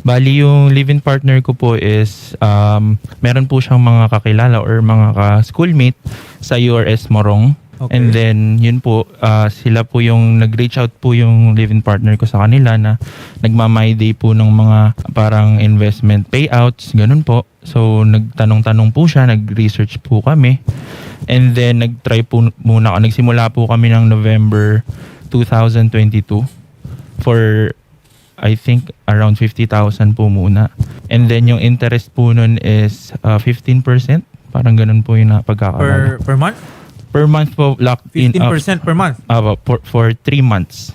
Bali, yung live-in partner ko po is, um, meron po siyang mga kakilala or mga ka-schoolmate sa URS Morong. Okay. And then, yun po, ah, sila po yung nag-reach out po yung live-in partner ko sa kanila na nagmamay day po ng mga parang investment payouts, ganun po. So, nagtanong-tanong po siya, nag-research po kami. And then, nag-try po muna, nagsimula po kami ng November 2022 for I think around 50,000 po muna. And then yung interest po nun is uh, 15%. Parang ganun po yung Per, napagkakalala. per month? Per month po locked in up 15% per month. uh, for, for 3 months.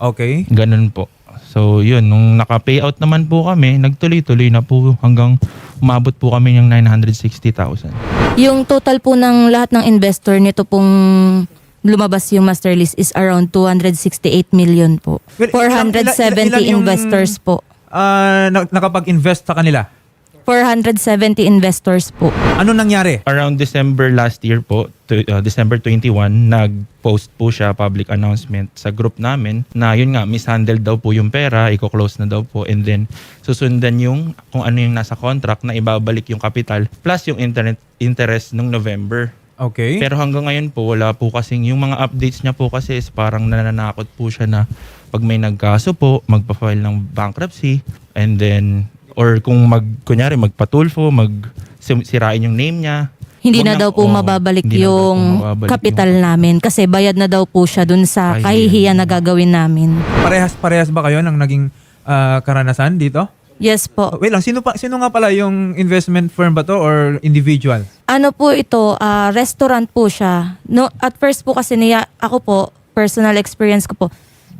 Okay. Ganun po. So yun, nung naka-payout naman po kami, nagtuloy-tuloy na po hanggang umabot po kami ng 960,000. Yung total po ng lahat ng investor nito pong lumabas yung master list is around 268 million po. Well, ilan- ilan- 470 ilan yung- investors po. Ah, na- nakapag-invest sa kanila. 470 investors po. Ano nangyari? Around December last year po, to, uh, December 21, nag-post po siya public announcement sa group namin na yun nga, mishandled daw po yung pera, i-close na daw po and then susundan yung kung ano yung nasa contract na ibabalik yung capital plus yung internet interest nung November. Okay. Pero hanggang ngayon po, wala po kasing yung mga updates niya po kasi is parang nananakot po siya na pag may nagkaso po, magpa-file ng bankruptcy and then or kung mag kunyari magpatulfo, mag sirain yung name niya. Hindi Wag na daw po oo, mababalik na yung mababalik capital namin kasi bayad na daw po siya dun sa kahihiyan na gagawin namin. Parehas-parehas ba kayo ng naging ah, karanasan dito? Yes po. Wait lang, sino, pa, sino nga pala yung investment firm ba to or individual? Ano po ito, ah, restaurant po siya. No, at first po kasi niya, ako po, personal experience ko po,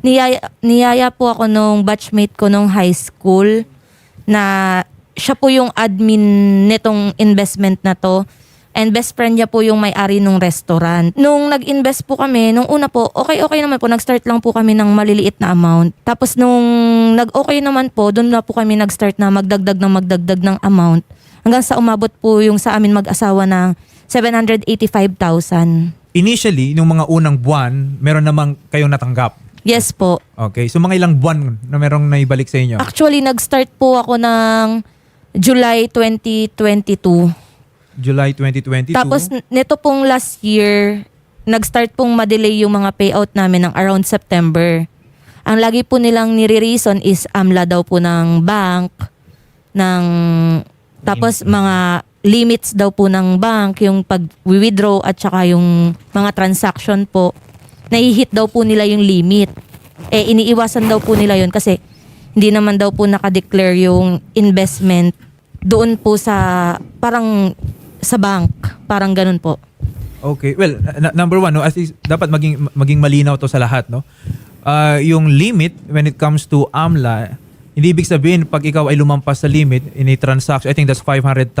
niyaya, niyaya po ako nung batchmate ko nung high school na siya po yung admin nitong investment na to. And best friend niya po yung may-ari nung restaurant. Nung nag-invest po kami, nung una po, okay-okay naman po. Nag-start lang po kami ng maliliit na amount. Tapos nung nag-okay naman po, doon na po kami nag-start na magdagdag ng magdagdag ng amount. Hanggang sa umabot po yung sa amin mag-asawa ng 785,000. Initially, nung mga unang buwan, meron namang kayong natanggap. Yes po. Okay, so mga ilang buwan na merong naibalik sa inyo? Actually, nag-start po ako ng July 2022. July 2022. Tapos n- nito pong last year, nag-start pong madelay yung mga payout namin ng around September. Ang lagi po nilang nire-reason is amla daw po ng bank, ng tapos mga limits daw po ng bank, yung pag-withdraw at saka yung mga transaction po, nahihit daw po nila yung limit. Eh, iniiwasan daw po nila yun kasi hindi naman daw po nakadeclare yung investment doon po sa parang sa bank. Parang ganun po. Okay. Well, na- number one, no, as is, dapat maging maging malinaw to sa lahat, no. Ah, yung limit when it comes to AMLA, hindi ibig sabihin pag ikaw ay lumampas sa limit in a transaction, I think that's 500,000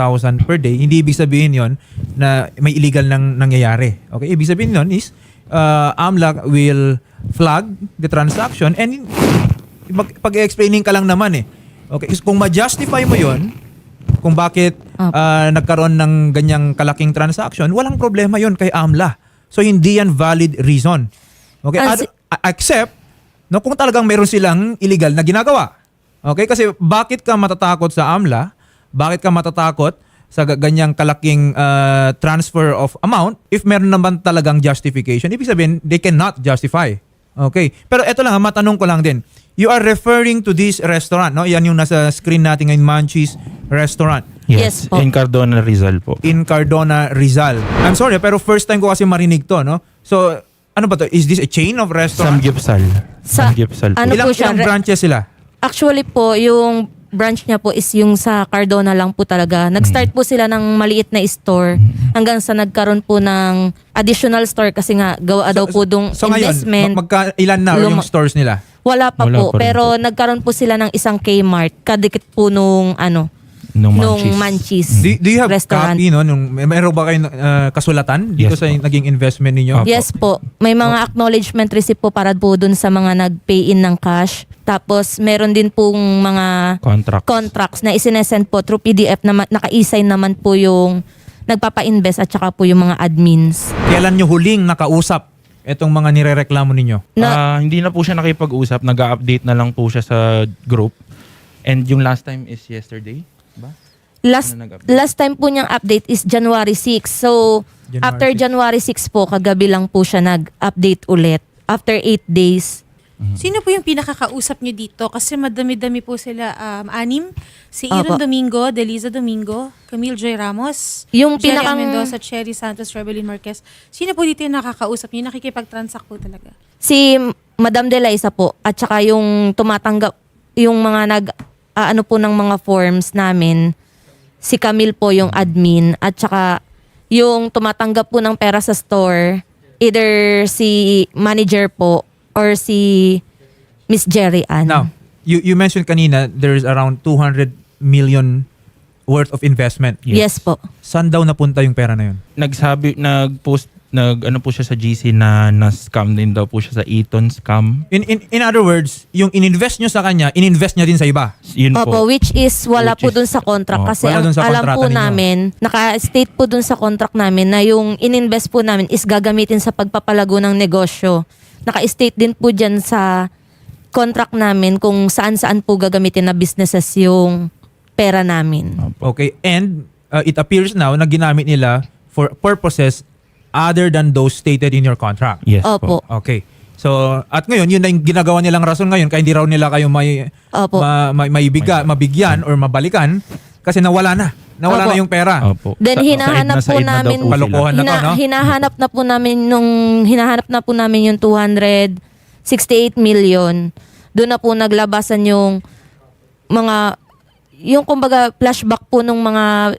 per day, hindi ibig sabihin yon na may illegal nang nangyayari. Okay? Ibig sabihin nun is ah, AMLA will flag the transaction and pag-explaining ka lang naman eh. Okay? Kung ma-justify mo yon kung bakit Opo. ah, nagkaroon ng ganyang kalaking transaction, walang problema yon kay AMLA. So hindi yan valid reason. Okay? Ah, Ad- si- a- except no kung talagang meron silang illegal na ginagawa. Okay? Kasi bakit ka matatakot sa AMLA? Bakit ka matatakot sa ga- ganyang kalaking ah, transfer of amount if meron naman talagang justification? Ibig sabihin, they cannot justify. Okay. Pero eto lang, ha, matanong ko lang din. You are referring to this restaurant, no? Yan yung nasa screen natin ngayon, Munchies Restaurant Yes po. In Cardona, Rizal po. in Cardona, Rizal. I'm sorry, pero first time ko kasi marinig to, no? So, ano ba to? Is this a chain of restaurant? Samgyupsal. Sa- Samgyupsal po. ano ilang, po siya? ilang Re- branches sila? Actually po, yung branch niya po is yung sa Cardona lang po talaga. Nag-start po sila ng maliit na store hanggang sa nagkaroon po ng additional store kasi nga gawa daw po dong So ngayon, investment. mag- magka, ilan na Luma- yung stores nila? Wala pa Wala po. pa rin pero po. nagkaroon po sila ng isang Kmart. Kadikit po nung ano, Nung nung Munchies. Manchis Do, do you have restaurant. copy, no? Nung, may meron ba kayong uh, kasulatan dito Yes sa po. naging investment ninyo? Opo. Yes po. May mga acknowledgement receipt po para po dun sa mga nag-pay in ng cash. Tapos meron din pong mga Contract. contracts na isinesend po through PDF na ma- naka-e-sign naman po yung nagpapa-invest at saka po yung mga admins. Kailan nyo huling nakausap itong mga nirereklamo ninyo? Na, Ah, hindi na po siya nakipag-usap. Nag-update na lang po siya sa group. And yung last time is yesterday, ba? Last Ano nag-update? last time po niyang update is January 6. So, January after 6. January 6 po, kagabi lang po siya nag-update ulit. After 8 days. Sino po yung pinakakausap nyo dito? Kasi madami-dami po sila, um, anim. Si Aaron Opo. Domingo, Deliza Domingo, Camille Joy Ramos, Yung Jerry pinakang- Mendoza, Cherry Santos, Rebelin Marquez. Sino po dito yung nakakausap nyo? Nakikipag-transact po talaga. Si Madam Deliza po at saka yung tumatanggap yung mga nag ah, ano po ng mga forms namin si Camille po yung admin at saka yung tumatanggap po ng pera sa store either si manager po or si Miss Jerry Ann. Now, you, you mentioned kanina there's around 200 million worth of investment. yes. po. Saan daw napunta yung pera na yun? Nagsabi, nag-post, nag, ano po siya sa GC na na-scam din daw po siya sa Eton scam. In, in, in other words, yung ininvest nyo sa kanya, ininvest niya din sa iba. Yun Opo, po. which is wala Which po is- dun sa contract Oh, kasi wala ang dun sa alam kontrata po ninyo. namin, naka-state po dun sa contract namin na yung ininvest po namin is gagamitin sa pagpapalago ng negosyo. Naka-state din po dyan sa contract namin kung saan-saan po gagamitin na businesses yung pera namin. Okay? And uh, it appears now na ginamit nila for purposes other than those stated in your contract. Yes Opo. po. Okay. So, at ngayon, yun na yung ginagawa nilang rason ngayon kaya hindi raw nila kayo may, Opo. ma, ma- maibiga, mabigyan or mabalikan kasi nawala na. Nawala Opo. na yung pera. Opo. Then hinahanap po namin po. Kalokohan na to, no? hinahanap na po namin nung hinahanap na po namin yung 268 million. Doon na po naglabasan yung mga yung kumbaga flashback po nung mga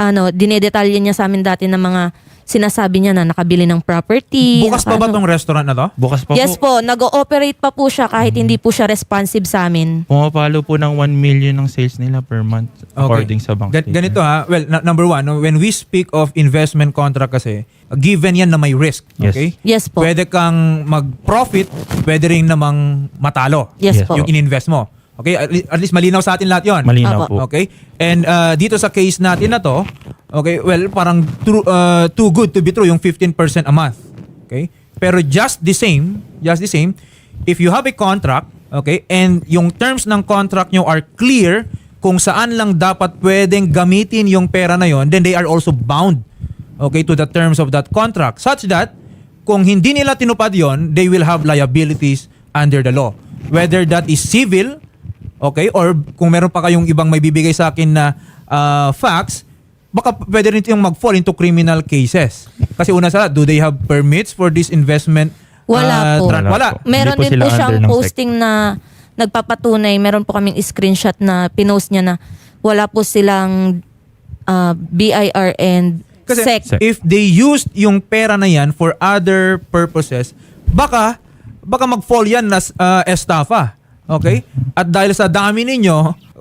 ano dinedetalye niya sa amin dati na mga sinasabi niya na nakabili ng property. Bukas pa ba naka- ano. tong restaurant na to? Bukas pa Yes po. po, nag-ooperate pa po siya kahit hindi po siya responsive sa amin. Pumapalo po ng 1 million ng sales nila per month according sa bank Gan- statement. ganito ha. Well, na- number one, no, when we speak of investment contract kasi, given yan na may risk. Yes. Okay? Yes po. Pwede kang mag-profit, pwede rin namang matalo. Yes, Yes. po. Yung in-invest mo. Okay? At le- at least malinaw sa atin lahat yon. Malinaw Opo. po. Okay? And uh, dito sa case natin na to, okay, well, parang true, uh, too good to be true yung 15% a month. Okay? Pero just the same, just the same, if you have a contract, okay, and yung terms ng contract nyo are clear kung saan lang dapat pwedeng gamitin yung pera na yon, then they are also bound okay, to the terms of that contract such that kung hindi nila tinupad yon, they will have liabilities under the law. Whether that is civil, Okay? Or kung meron pa kayong ibang may bibigay sa akin na uh, facts, baka pwede rin yung mag-fall into criminal cases. Kasi una sa lahat, do they have permits for this investment? Wala uh, po. tra- Wala wala. po. Meron po din sila po under siyang posting na nagpapatunay. Meron po kaming screenshot na pinost niya na wala po silang uh, BIR and Kasi SEC. Sec. if they used yung pera na yan for other purposes, baka baka mag-fall yan na uh, estafa. Okay? At dahil sa dami ninyo,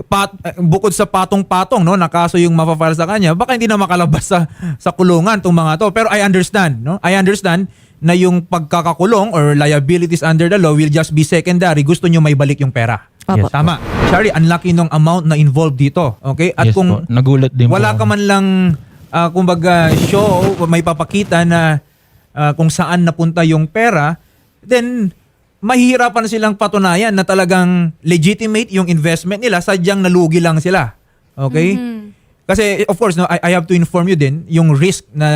pat, eh, bukod sa patong-patong, no, na kaso yung mapafile sa kanya, baka hindi na makalabas sa, sa kulungan tong mga to. Pero I understand, no? I understand na yung pagkakakulong or liabilities under the law will just be secondary. Gusto nyo may balik yung pera. Opo. Tama. Shari, ang laki ng amount na involved dito. Okay? At yes kung po. Nagulat din wala po. ka man lang ah, kumbaga show may papakita na ah, kung saan napunta yung pera, then mahihirapan silang patunayan na talagang legitimate yung investment nila, sadyang nalugi lang sila. Okay? Kasi of course no I, I have to inform you din yung risk na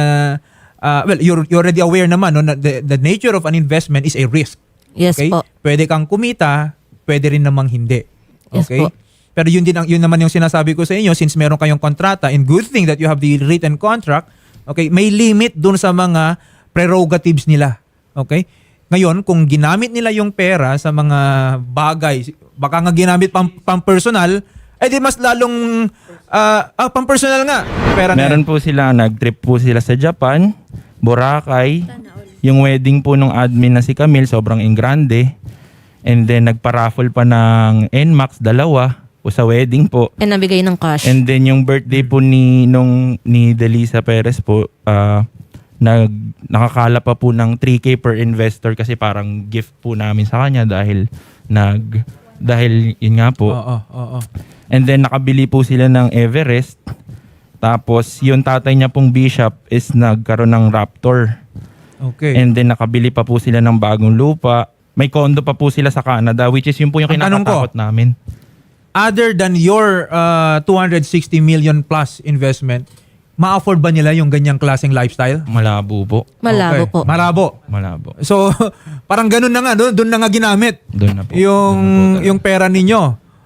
ah, well you're, you're already aware naman no na the, the nature of an investment is a risk. Yes okay? po. Pwede kang kumita, pwede rin namang hindi. Yes Okay? po. Pero yun din ang yun naman yung sinasabi ko sa inyo since meron kayong kontrata and good thing that you have the written contract, okay? May limit dun sa mga prerogatives nila. Okay? Ngayon, kung ginamit nila yung pera sa mga bagay, baka nga ginamit pang, pang personal, eh di mas lalong ah ah, pang personal nga. Pera na. Meron po sila, nag-trip po sila sa Japan, Boracay. Yung wedding po nung admin na si Camille, sobrang ingrande. And then nagpa-raffle pa ng NMAX, dalawa, po sa wedding po. And nabigay ng cash. And then yung birthday po ni nung ni Delisa Perez po, ah, nag nakakala pa po ng 3k per investor kasi parang gift po namin sa kanya dahil nag dahil yun nga po. Oo, oo, oo. And then nakabili po sila ng Everest. Tapos yung tatay niya pong bishop is nagkaroon ng Raptor. Okay. And then nakabili pa po sila ng bagong lupa. May condo pa po sila sa Canada which is yun po yung Ang tanong ko, kinakatakot namin. other than your uh, 260 million plus investment, ma-afford ba nila yung ganyang klaseng lifestyle? Malabo po. Malabo Okay. po. Malabo. Malabo. So, parang ganun na nga, doon, doon na nga ginamit Doon na po. yung, Doon na po talaga. yung pera ninyo.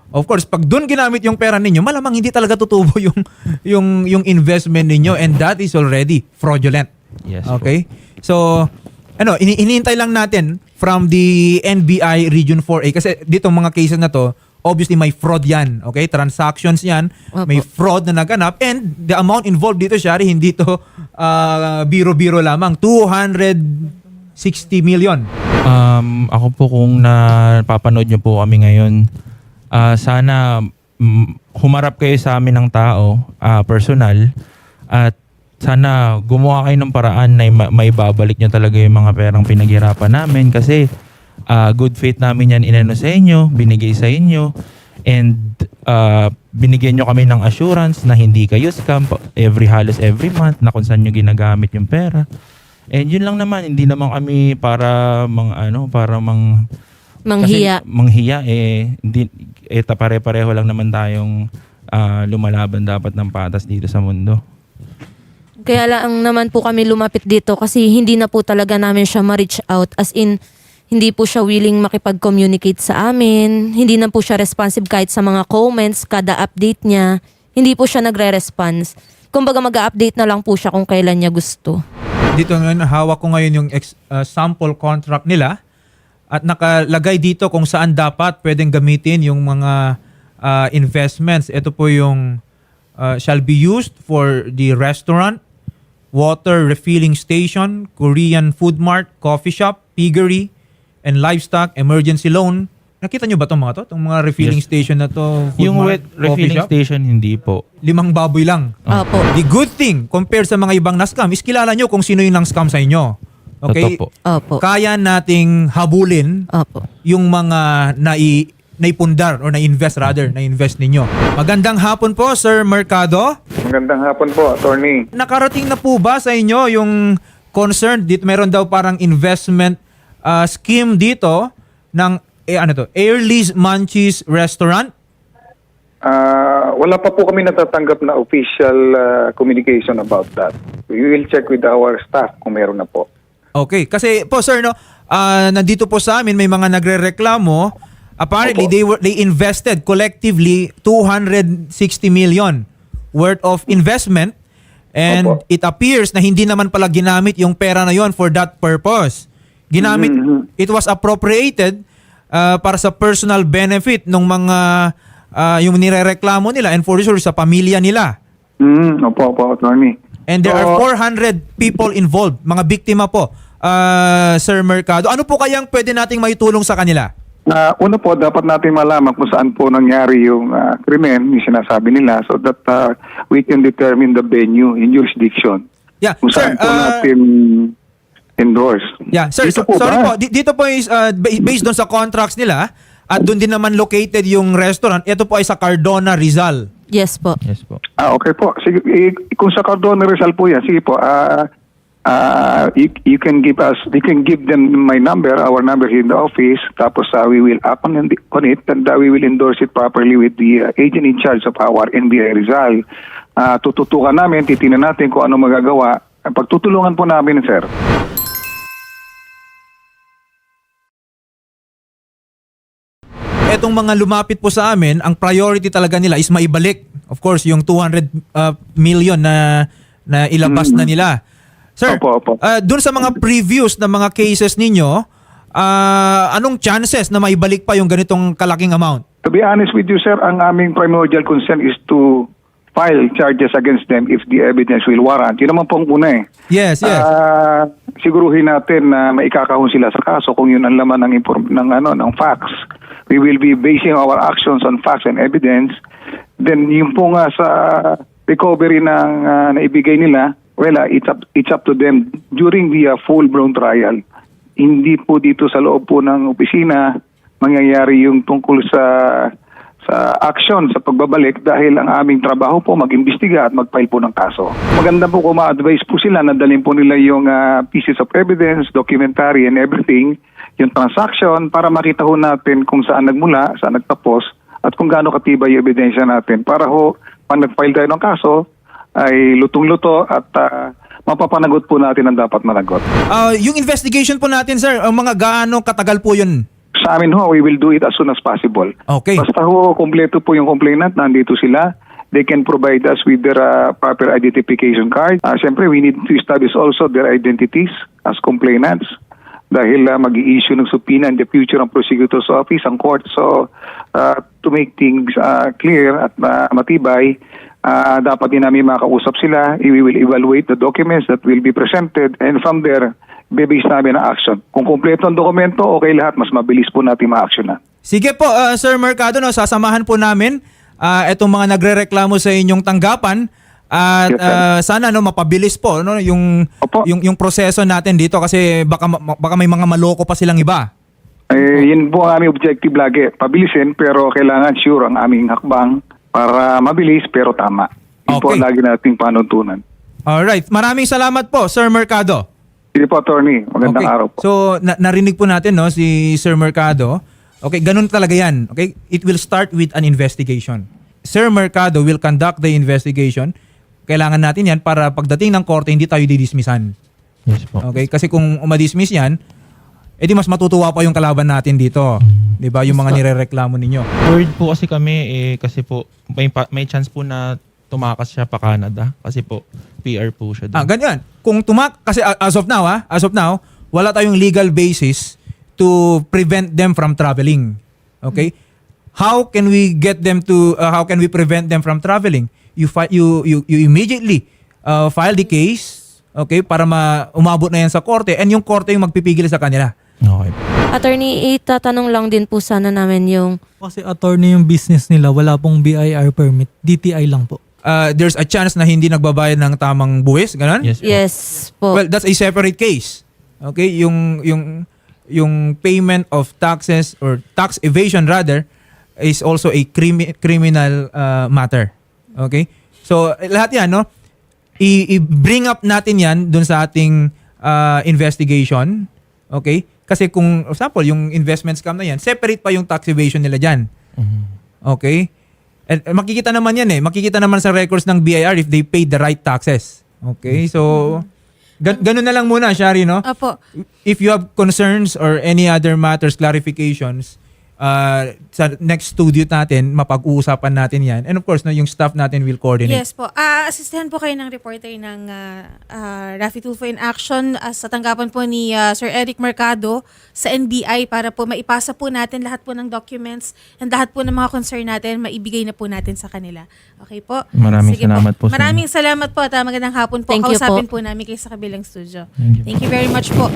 Of course, pag doon ginamit yung pera ninyo, malamang hindi talaga tutubo yung, yung, yung investment ninyo and that is already fraudulent. Yes po. Okay? So, ano, ini iniintay lang natin from the NBI Region 4A kasi dito mga cases na to, obviously may fraud yan. Okay? Transactions yan. Opo. May fraud na naganap and the amount involved dito, Shari, hindi to ah, biro-biro lamang. 260 million. Um, ako po kung napapanood nyo po kami ngayon, ah, sana mm, humarap kayo sa amin ng tao, ah, personal, at sana gumawa kayo ng paraan na ma- maibabalik nyo talaga yung mga perang pinaghirapan namin kasi ah, good faith namin yan inano sa inyo, binigay sa inyo, and ah, binigyan nyo kami ng assurance na hindi kayo scam every halos every month na kung saan nyo ginagamit yung pera. And yun lang naman, hindi naman kami para mang ano, para mang Manghiya. kasi manghiya eh hindi eh pare-pareho lang naman tayong ah, lumalaban dapat ng patas dito sa mundo. Kaya lang naman po kami lumapit dito kasi hindi na po talaga namin siya ma-reach out. As in, hindi po siya willing makipag-communicate sa amin. Hindi na po siya responsive kahit sa mga comments, kada update niya. Hindi po siya nagre-response. Kumbaga mag-update na lang po siya kung kailan niya gusto. Dito ngayon, hawak ko ngayon yung ex- uh, sample contract nila at nakalagay dito kung saan dapat pwedeng gamitin yung mga uh, investments. Ito po yung uh, shall be used for the restaurant, water refilling station, Korean food mart, coffee shop, piggery, and livestock emergency loan. Nakita nyo ba itong mga to? Itong mga refilling Yes. station na to? food yung mart, wet coffee refilling shop? station hindi po. Limang baboy lang. Opo. The good thing compared sa mga ibang na-scam is kilala nyo kung sino yung nang-scam sa inyo. Okay? Totoo po. Opo. Kaya nating habulin Opo. yung mga nai naipundar or na-invest rather, na-invest ninyo. Magandang hapon po, Sir Mercado. Magandang hapon po, attorney. Nakarating na po ba sa inyo yung concern dito meron daw parang investment uh, scheme dito ng eh, ano to, Airlease Munchies Restaurant? Ah, wala pa po kami natatanggap na official ah, communication about that. We will check with our staff kung meron na po. Okay, kasi po sir no, ah, nandito po sa amin may mga nagrereklamo. Apparently Opo. they were they invested collectively 260 million worth of investment and Opo. it appears na hindi naman pala ginamit yung pera na yon for that purpose. Ginamit Mhm. it was appropriated ah, para sa personal benefit ng mga ah, yung nirereklamo nila and for sure sa pamilya nila. Mm, opo, opo, attorney. And there are So, 400 people involved, mga biktima po, ah, Sir Mercado. Ano po kayang pwede nating maitulong sa kanila? ah, una po, dapat natin malaman kung saan po nangyari yung ah, krimen, yung sinasabi nila, so that ah, we can determine the venue in jurisdiction. Yeah, Kung sir, saan po ah, natin endorse. yeah, sir, Dito so- sorry ba? po, di- dito po is ah, ba- based doon sa contracts nila at doon din naman located yung restaurant. Ito po ay sa Cardona, Rizal. Yes po. Yes po. Ah, okay po. Sige, eh, kung sa Cardona Rizal po yan, sige po. Ah, ah, you, you can give us, you can give them my number, our number here in the office. Tapos ah, we will up on, on it and ah, we will endorse it properly with the ah, agent in charge of our NBI Rizal. Ah, tututukan namin, titinan natin kung ano magagawa. Ah, Pagtutulungan po namin, sir. Etong mga lumapit po sa amin, ang priority talaga nila is maibalik. Of course, yung 200 ah, million na na ilabas na nila. Sir, Opo, opo. ah, dun sa mga previous na mga cases ninyo, ah, anong chances na maibalik pa yung ganitong kalaking amount? To be honest with you, sir, ang aming primordial concern is to file charges against them if the evidence will warrant. Yun naman po ang una eh. Yes, yes. Ah, siguruhin natin na maikakahon sila sa kaso kung yun ang laman ng inform- ng ano ng facts. We will be basing our actions on facts and evidence. Then yung po nga sa recovery ng ah, naibigay nila, well, ah, it's up it's up to them during the ah, full-blown trial. Hindi po dito sa loob po ng opisina mangyayari yung tungkol sa sa action sa pagbabalik dahil ang aming trabaho po mag-imbestiga at mag-file po ng kaso. Maganda po kung ma-advise po sila na dalhin po nila yung ah, pieces of evidence, documentary and everything, yung transaction para makita ho natin kung saan nagmula, saan nagtapos at kung gaano katibay yung ebidensya natin para ho, pag nag-file tayo ng kaso, ay lutong-luto at ah, mapapanagot po natin ang dapat managot. Ah, yung investigation po natin, sir, ang mga gaano katagal po yun? Sa amin ho, we will do it as soon as possible. Okay. Basta ho, kompleto po yung complainant, nandito sila. They can provide us with their uh, proper identification card. Uh, Siyempre, we need to establish also their identities as complainants dahil uh, mag-i-issue ng subpoena in the future ang prosecutor's office, ang court. So, uh, to make things uh, clear at uh, matibay, uh, dapat din namin makausap sila. We will evaluate the documents that will be presented and from there, bibase namin ang action. Kung kompleto ang dokumento, okay lahat, mas mabilis po natin ma-action na. Sige po, ah, Sir Mercado, no, sasamahan po namin ah, itong mga nagrereklamo sa inyong tanggapan at Yes, ah, sana no mapabilis po no yung Opo. yung yung proseso natin dito kasi baka baka may mga maloko pa silang iba. Eh, yun po ang aming objective lagi. Pabilisin pero kailangan sure ang aming hakbang para mabilis pero tama. Yun po Okay. ang lagi nating panuntunan. All right. Maraming salamat po, Sir Mercado. Sige po, attorney. Magandang okay. araw po. So na- narinig po natin no si Sir Mercado. Okay, ganun talaga 'yan. Okay? It will start with an investigation. Sir Mercado will conduct the investigation. Kailangan natin 'yan para pagdating ng korte hindi tayo didismissan. Yes po. Okay? Kasi kung umadismiss 'yan, edi mas matutuwa pa yung kalaban natin dito. 'Di ba? Yung mga nirereklamo ninyo. Worried po kasi kami eh kasi po may may chance po na tumakas siya pa Canada kasi po PR po siya doon. Ah, ganyan. Kung tumak kasi as of now ha, as of now, wala tayong legal basis to prevent them from traveling. Okay? How can we get them to uh, how can we prevent them from traveling? You fi- you you you immediately uh, file the case, okay, para ma umabot na yan sa korte and yung korte yung magpipigil sa kanila. Okay. Attorney, itatanong lang din po sana namin yung Kasi attorney yung business nila, wala pong BIR permit. DTI lang po. Uh, there's a chance na hindi nagbabayad ng tamang buwis, ganun? Yes po. yes po. Well, that's a separate case. Okay, yung yung yung payment of taxes or tax evasion rather is also a crimi- criminal uh, matter. Okay? So lahat 'yan, no? I- i-bring up natin 'yan dun sa ating uh, investigation. Okay? Kasi kung for example, yung investment scam na 'yan, separate pa yung tax evasion nila diyan. Mhm. Okay? And, and makikita naman yan eh. Makikita naman sa records ng BIR if they paid the right taxes. Okay? So, gan- ganun na lang muna, Shari, no? Opo. If you have concerns or any other matters, clarifications, uh, sa next studio natin, mapag-uusapan natin yan. And of course, no, yung staff natin will coordinate. Yes po. Ah, asistahan po kayo ng reporter ng ah, ah, Rafi Tulfo in Action ah, sa tanggapan po ni ah, Sir Eric Mercado sa NBI para po maipasa po natin lahat po ng documents and lahat po ng mga concern natin, maibigay na po natin sa kanila. Okay po? Maraming Sige salamat po sa Maraming salamat po at ah, magandang hapon po. Thank you Kausapin po. po namin kayo sa kabilang studio. Thank you. Thank you very much po.